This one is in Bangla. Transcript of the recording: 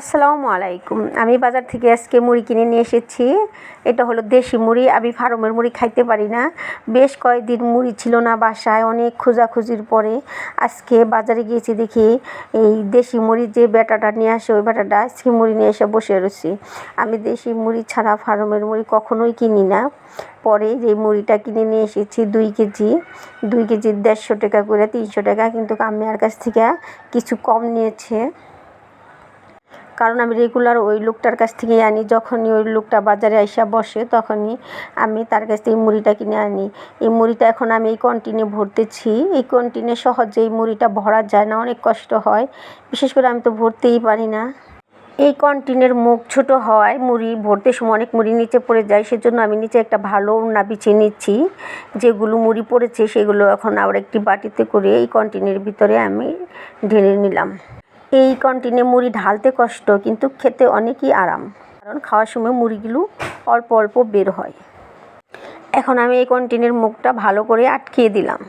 আসসালামু আলাইকুম। আমি বাজার থেকে আজকে মুড়ি কিনে নিয়ে এসেছি। এটা হলো দেশি মুড়ি। আমি ফার্মের মুড়ি খাইতে পারি না। বেশ কয়েকদিন মুড়ি ছিল না বাসায়। অনেক খোঁজাখুঁজির পরে আজকে বাজারে গিয়েছি দেখি এই দেশি মুড়ি যে ব্যাটাটা নিয়ে আসে, ওই ব্যাটাটা আজকে মুড়ি নিয়ে এসে বসে রয়েছি। আমি দেশি মুড়ি ছাড়া ফার্মের মুড়ি কখনোই কিনি না। পরে যে মুড়িটা কিনে নিয়ে এসেছি দুই কেজি দুই কেজি দেড়শো টাকা করে, তিনশো টাকা। কিন্তু আমি আর কাছ থেকে কিছু কম নিয়েছে। কারণ আমি রেগুলার ওই লোকটার কাছ থেকেই আনি। যখনই ওই লোকটা বাজারে আইসা বসে, তখনই আমি তার কাছ থেকে মুড়িটা কিনে আনি। এই মুড়িটা এখন আমি এই কন্টিনে ভরতেছি। এই কন্টিনে সহজে এই মুড়িটা ভরা যায় না, অনেক কষ্ট হয়। বিশেষ করে আমি তো ভরতেই পারি না। এই কন্টিনের মুখ ছোট হওয়ায় মুড়ি ভরতে সময় অনেক মুড়ি নিচে পড়ে যায়, সেজন্য আমি নিচে একটা ভালো না বিছিয়ে নিচ্ছি। যেগুলো মুড়ি পড়েছে, সেগুলো এখন আবার একটি বাটিতে করে এই কন্টিনের ভিতরে আমি ঢেলে নিলাম। এই কন্টিনে মুড়ি ঢালতে কষ্ট, কিন্তু খেতে অনেকই আরাম। কারণ খাওয়ার সময় মুড়িগুলো অল্প অল্প বের হয়। এখন আমি এই কন্টিনের মুখটা ভালো করে আটকিয়ে দিলাম।